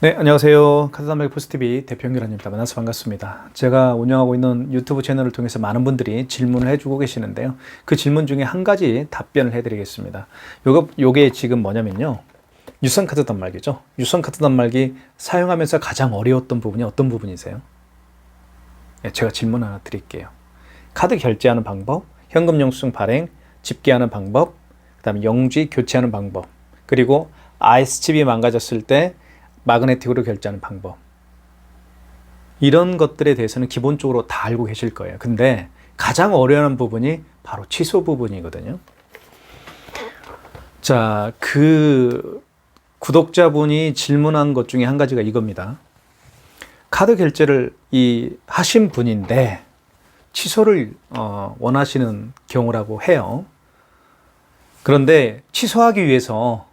네, 안녕하세요. 카드담백 포스티비 대표 연결합니다. 만나서 반갑습니다. 제가 운영하고 있는 유튜브 채널을 통해서 많은 분들이 질문을 해주고 계시는데요. 그 질문 중에 한 가지 답변을 해드리겠습니다. 요거, 요게 지금 뭐냐면요. 유선 카드 단말기죠. 유선 카드 단말기 사용하면서 가장 어려웠던 부분이 어떤 부분이세요? 네, 제가 질문 하나 드릴게요. 카드 결제하는 방법, 현금 영수증 발행, 집계하는 방법, 그 다음에 영지 교체하는 방법, 그리고 IS칩이 망가졌을 때 마그네틱으로 결제하는 방법. 이런 것들에 대해서는 기본적으로 다 알고 계실 거예요. 근데 가장 어려운 부분이 바로 취소 부분이거든요. 자, 그 구독자분이 질문한 것 중에 한 가지가 이겁니다. 카드 결제를 이 하신 분인데 취소를 어, 원하시는 경우라고 해요. 그런데 취소하기 위해서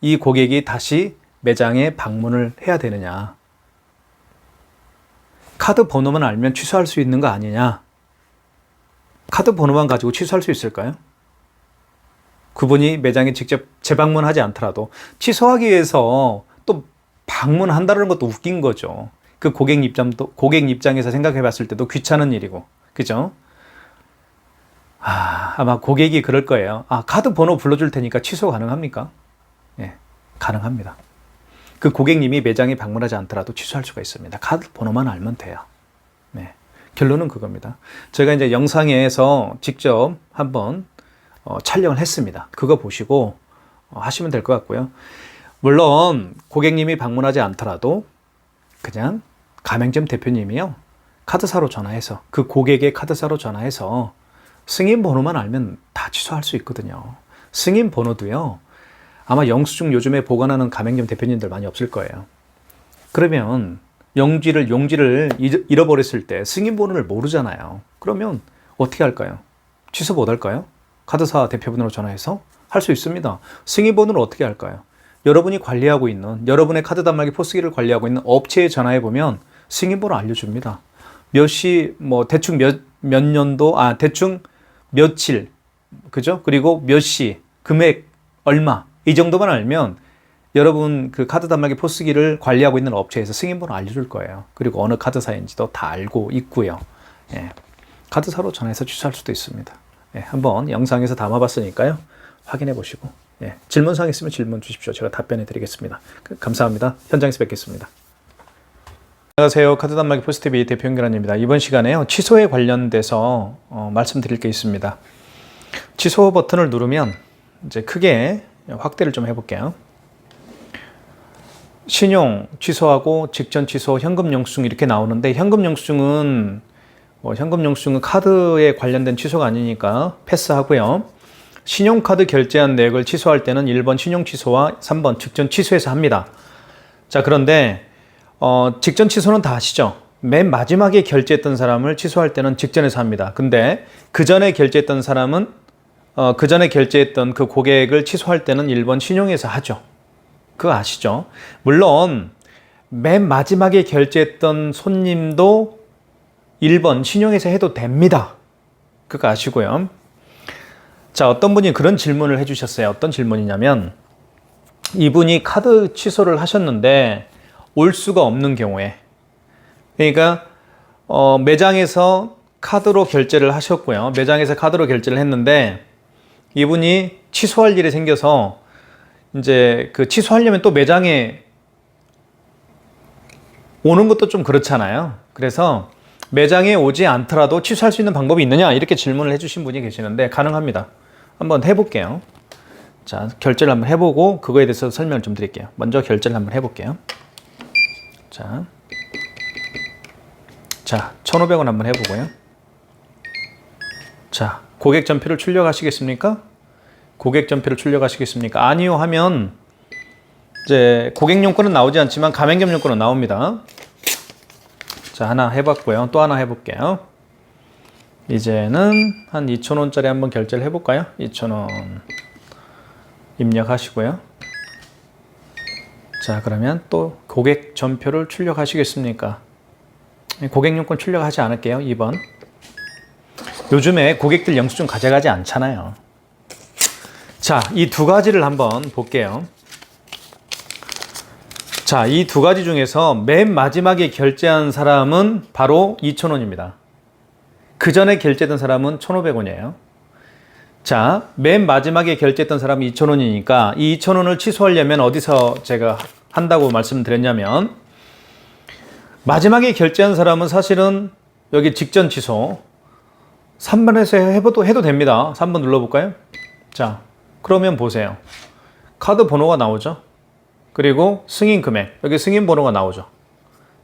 이 고객이 다시 매장에 방문을 해야 되느냐? 카드 번호만 알면 취소할 수 있는 거 아니냐? 카드 번호만 가지고 취소할 수 있을까요? 그분이 매장에 직접 재방문하지 않더라도 취소하기 위해서 또 방문한다는 것도 웃긴 거죠. 그 고객 입장도 고객 입장에서 생각해 봤을 때도 귀찮은 일이고. 그죠? 아, 아마 고객이 그럴 거예요. 아, 카드 번호 불러줄 테니까 취소 가능합니까? 예, 가능합니다. 그 고객님이 매장에 방문하지 않더라도 취소할 수가 있습니다. 카드 번호만 알면 돼요. 네. 결론은 그겁니다. 제가 이제 영상에서 직접 한번 어, 촬영을 했습니다. 그거 보시고 어, 하시면 될 것 같고요. 물론 고객님이 방문하지 않더라도 그냥 가맹점 대표님이요. 카드사로 전화해서 그 고객의 카드사로 전화해서 승인 번호만 알면 다 취소할 수 있거든요. 승인 번호도요. 아마 영수증 요즘에 보관하는 가맹점 대표님들 많이 없을 거예요. 그러면 영지를 용지를 잃어버렸을 때 승인 번호를 모르잖아요. 그러면 어떻게 할까요? 취소 못 할까요? 카드사 대표분으로 전화해서 할 수 있습니다. 승인 번호를 어떻게 할까요? 여러분이 관리하고 있는 여러분의 카드 단말기 포스기를 관리하고 있는 업체에 전화해 보면 승인 번호 알려줍니다. 몇 시 뭐 대충 몇 몇 년도 아 대충 며칠 그죠? 그리고 몇 시 금액 얼마 이 정도만 알면 여러분 그 카드 단말기 포스기를 관리하고 있는 업체에서 승인번호 알려줄 거예요. 그리고 어느 카드사인지도 다 알고 있고요. 예. 카드사로 전화해서 취소할 수도 있습니다. 예. 한번 영상에서 담아봤으니까요. 확인해 보시고 예. 질문사항 있으면 질문 주십시오. 제가 답변해 드리겠습니다. 그, 감사합니다. 현장에서 뵙겠습니다. 안녕하세요. 카드 단말기 포스티비 대표 연결원입니다. 이번 시간에요. 취소에 관련돼서 어, 말씀드릴 게 있습니다. 취소 버튼을 누르면 이제 크게 확대를 좀 해볼게요. 신용 취소하고 직전 취소, 현금 영수증 이렇게 나오는데 현금 영수증은 뭐 현금 영수증은 카드에 관련된 취소가 아니니까 패스하고요. 신용카드 결제한 내역을 취소할 때는 1번 신용 취소와 3번 직전 취소해서 합니다. 자, 그런데 어, 직전 취소는 다 아시죠? 맨 마지막에 결제했던 사람을 취소할 때는 직전에서 합니다. 근데 그 전에 결제했던 사람은 어, 그 전에 결제했던 그 고객을 취소할 때는 1번 신용에서 하죠. 그거 아시죠? 물론 맨 마지막에 결제했던 손님도 1번 신용에서 해도 됩니다. 그거 아시고요. 자, 어떤 분이 그런 질문을 해주셨어요. 어떤 질문이냐면 이분이 카드 취소를 하셨는데 올 수가 없는 경우에 그러니까 어, 매장에서 카드로 결제를 하셨고요. 매장에서 카드로 결제를 했는데 이분이 취소할 일이 생겨서 이제 그 취소하려면 또 매장에 오는 것도 좀 그렇잖아요. 그래서 매장에 오지 않더라도 취소할 수 있는 방법이 있느냐 이렇게 질문을 해주신 분이 계시는데 가능합니다. 한번 해볼게요. 자 결제를 한번 해보고 그거에 대해서 설명을 좀 드릴게요. 먼저 결제를 한번 해볼게요. 자, 자 1,500원 한번 해보고요. 자 고객 전표를 출력하시겠습니까? 고객 전표를 출력하시겠습니까? 아니요 하면 이제 고객 용건은 나오지 않지만 가맹점 용건은 나옵니다. 자 하나 해봤고요. 또 하나 해볼게요. 이제는 한 2,000원짜리 한번 결제를 해볼까요? 2,000원 입력하시고요. 자 그러면 또 고객 전표를 출력하시겠습니까? 고객 용건 출력하지 않을게요. 2번. 요즘에 고객들 영수증 가져가지 않잖아요. 자, 이 두 가지를 한번 볼게요. 자, 이 두 가지 중에서 맨 마지막에 결제한 사람은 바로 2,000원입니다. 그 전에 결제했던 사람은 1,500원이에요. 자, 맨 마지막에 결제했던 사람이 2,000원이니까 이 2,000원을 취소하려면 어디서 제가 한다고 말씀드렸냐면 마지막에 결제한 사람은 사실은 여기 직전 취소 3번에서 해도, 해도 됩니다. 3번 눌러볼까요? 자, 그러면 보세요. 카드 번호가 나오죠? 그리고 승인 금액, 여기 승인 번호가 나오죠?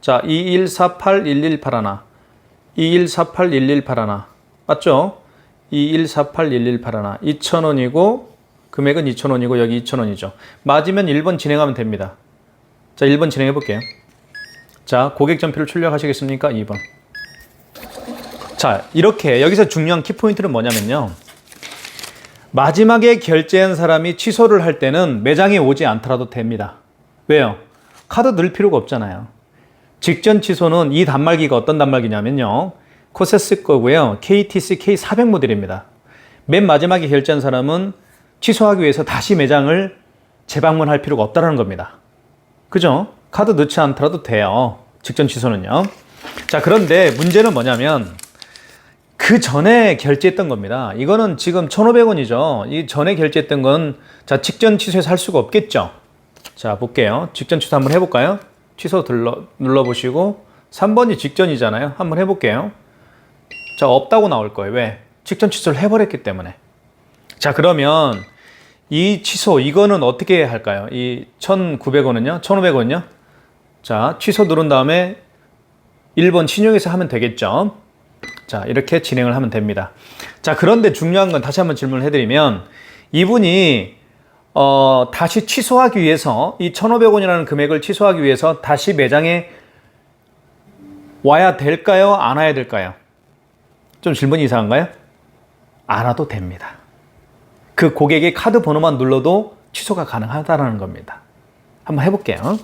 자, 21481181. 21481181. 맞죠? 21481181. 2,000원이고, 금액은 2,000원이고, 여기 2,000원이죠. 맞으면 1번 진행하면 됩니다. 자, 1번 진행해 볼게요. 자, 고객 전표를 출력하시겠습니까? 2번. 자, 이렇게 여기서 중요한 키포인트는 뭐냐면요. 마지막에 결제한 사람이 취소를 할 때는 매장에 오지 않더라도 됩니다. 왜요? 카드 넣을 필요가 없잖아요. 직전 취소는 이 단말기가 어떤 단말기냐면요. 코세스 거고요. KTC K400 모델입니다. 맨 마지막에 결제한 사람은 취소하기 위해서 다시 매장을 재방문할 필요가 없다는 겁니다. 그죠? 카드 넣지 않더라도 돼요. 직전 취소는요. 자, 그런데 문제는 뭐냐면 그 전에 결제했던 겁니다. 이거는 지금 1,500원이죠. 이 전에 결제했던 건, 자, 직전 취소해서 할 수가 없겠죠. 자, 볼게요. 직전 취소 한번 해볼까요? 취소 눌러, 눌러보시고, 3번이 직전이잖아요. 한번 해볼게요. 자, 없다고 나올 거예요. 왜? 직전 취소를 해버렸기 때문에. 자, 그러면 이 취소, 이거는 어떻게 할까요? 이 1,900원은요? 1,500원은요? 자, 취소 누른 다음에 1번 신용해서 하면 되겠죠. 자, 이렇게 진행을 하면 됩니다. 자, 그런데 중요한 건 다시 한번 질문을 해드리면 이분이 어, 다시 취소하기 위해서 이 1,500원이라는 금액을 취소하기 위해서 다시 매장에 와야 될까요? 안 와야 될까요? 좀 질문이 이상한가요? 안 와도 됩니다. 그 고객의 카드 번호만 눌러도 취소가 가능하다는 겁니다. 한번 해볼게요.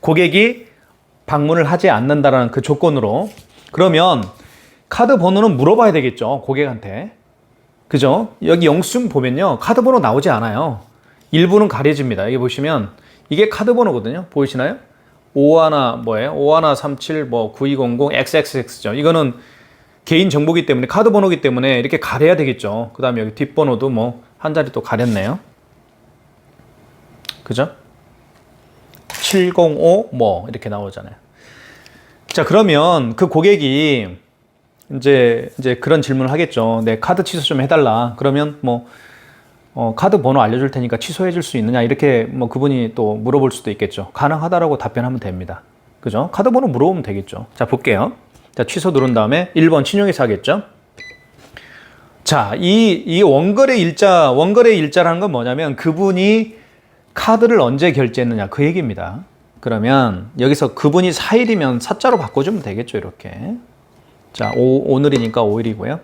고객이 방문을 하지 않는다라는 그 조건으로 그러면 카드 번호는 물어봐야 되겠죠. 고객한테. 그죠? 여기 영수증 보면요. 카드 번호 나오지 않아요. 일부는 가려집니다. 여기 보시면 이게 카드 번호거든요. 보이시나요? 51 뭐예요? 5137뭐 9200 XXX죠. 이거는 개인 정보기 때문에 카드 번호기 때문에 이렇게 가려야 되겠죠. 그다음에 여기 뒷번호도 뭐 한 자리 또 가렸네요. 그죠? 705 뭐 이렇게 나오잖아요. 자, 그러면 그 고객이 이제 이제 그런 질문을 하겠죠. 내 카드 취소 좀 해달라. 그러면 뭐 어, 카드 번호 알려줄 테니까 취소해 줄 수 있느냐 이렇게 뭐 그분이 또 물어볼 수도 있겠죠. 가능하다라고 답변하면 됩니다. 그죠? 카드 번호 물어보면 되겠죠. 자 볼게요. 자 취소 누른 다음에 1번 신용해서 하겠죠. 자, 이, 이 원거래 일자, 원거래 일자라는 건 뭐냐면 그분이 카드를 언제 결제했느냐 그 얘기입니다. 그러면 여기서 그분이 4일이면 사자로 바꿔주면 되겠죠, 이렇게. 자, 오, 오늘이니까 5일이고요.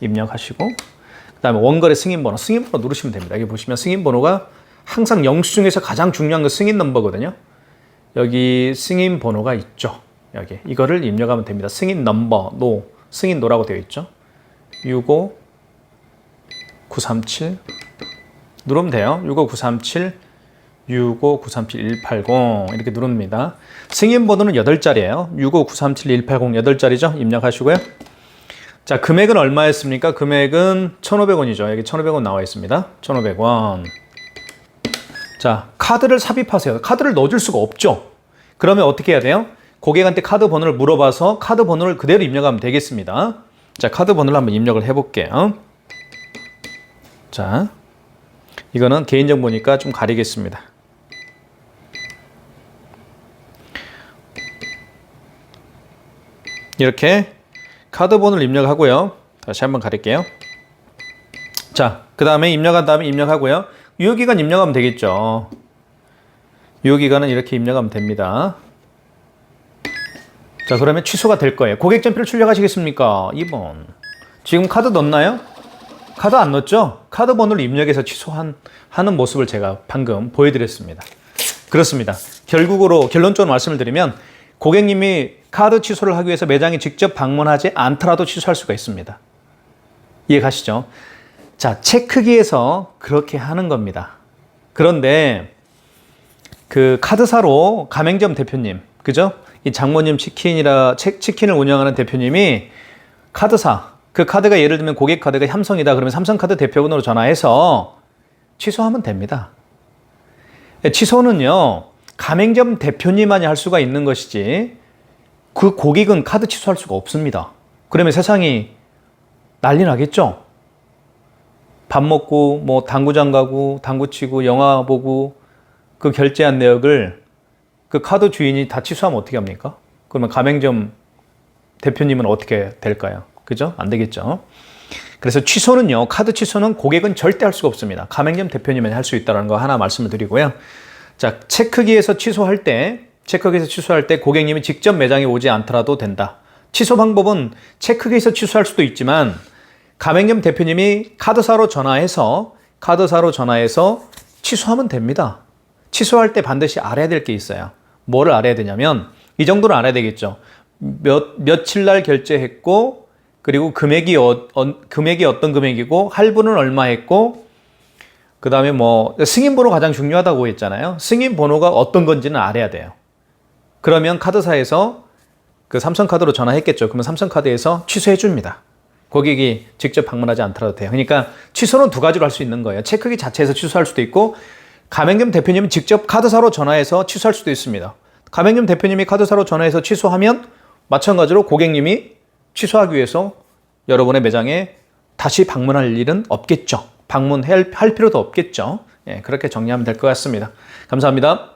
입력하시고. 그 다음에 원거래 승인번호, 승인번호 누르시면 됩니다. 여기 보시면 승인번호가 항상 영수 증에서 가장 중요한 건 승인 넘버거든요. 여기 승인 번호가 있죠. 여기. 이거를 입력하면 됩니다. 승인 넘버, 노, 승인 노라고 되어 있죠. 65 937 누르면 돼요. 65937 65937-180 이렇게 누릅니다. 승인 번호는 8자리예요. 65937-180 8자리죠. 입력하시고요. 자, 금액은 얼마였습니까? 금액은 1,500원이죠. 여기 1,500원 나와 있습니다. 1,500원. 자, 카드를 삽입하세요. 카드를 넣어줄 수가 없죠. 그러면 어떻게 해야 돼요? 고객한테 카드 번호를 물어봐서 카드 번호를 그대로 입력하면 되겠습니다. 자, 카드 번호를 한번 입력을 해볼게요. 자, 이거는 개인정보니까 좀 가리겠습니다. 이렇게 카드 번호를 입력하고요. 다시 한번 가릴게요. 자, 그 다음에 입력한 다음에 입력하고요. 유효기간 입력하면 되겠죠. 유효기간은 이렇게 입력하면 됩니다. 자, 그러면 취소가 될 거예요. 고객 전표를 출력하시겠습니까? 2번. 지금 카드 넣었나요? 카드 안 넣었죠? 카드 번호를 입력해서 취소한 하는 모습을 제가 방금 보여드렸습니다. 그렇습니다. 결국으로 결론적으로 말씀을 드리면 고객님이 카드 취소를 하기 위해서 매장에 직접 방문하지 않더라도 취소할 수가 있습니다. 이해 가시죠? 자, 체크기에서 그렇게 하는 겁니다. 그런데 그 카드사로 가맹점 대표님, 그죠? 이 장모님 치킨이라 치- 치킨을 운영하는 대표님이 카드사, 그 카드가 예를 들면 고객 카드가 삼성이다. 그러면 삼성카드 대표번호로 전화해서 취소하면 됩니다. 예, 취소는요, 가맹점 대표님만이 할 수가 있는 것이지, 그 고객은 카드 취소할 수가 없습니다. 그러면 세상이 난리 나겠죠? 밥 먹고, 뭐, 당구장 가고, 당구 치고, 영화 보고, 그 결제한 내역을 그 카드 주인이 다 취소하면 어떻게 합니까? 그러면 가맹점 대표님은 어떻게 될까요? 그죠? 안 되겠죠? 그래서 취소는요, 카드 취소는 고객은 절대 할 수가 없습니다. 가맹점 대표님만 할수 있다는 거 하나 말씀을 드리고요. 자, 체크기에서 취소할 때, 체크기에서 취소할 때 고객님이 직접 매장에 오지 않더라도 된다. 취소 방법은 체크기에서 취소할 수도 있지만, 가맹점 대표님이 카드사로 전화해서, 카드사로 전화해서 취소하면 됩니다. 취소할 때 반드시 알아야 될 게 있어요. 뭐를 알아야 되냐면, 이 정도는 알아야 되겠죠. 몇, 며칠 날 결제했고, 그리고 금액이, 어, 어, 금액이 어떤 금액이고, 할부는 얼마 했고, 그 다음에 뭐, 승인 번호 가장 중요하다고 했잖아요. 승인 번호가 어떤 건지는 알아야 돼요. 그러면 카드사에서 그 삼성카드로 전화했겠죠. 그러면 삼성카드에서 취소해 줍니다. 고객이 직접 방문하지 않더라도 돼요. 그러니까 취소는 두 가지로 할 수 있는 거예요. 체크기 자체에서 취소할 수도 있고, 가맹점 대표님이 직접 카드사로 전화해서 취소할 수도 있습니다. 가맹점 대표님이 카드사로 전화해서 취소하면 마찬가지로 고객님이 취소하기 위해서 여러분의 매장에 다시 방문할 일은 없겠죠. 방문할 할 필요도 없겠죠. 예, 그렇게 정리하면 될 것 같습니다. 감사합니다.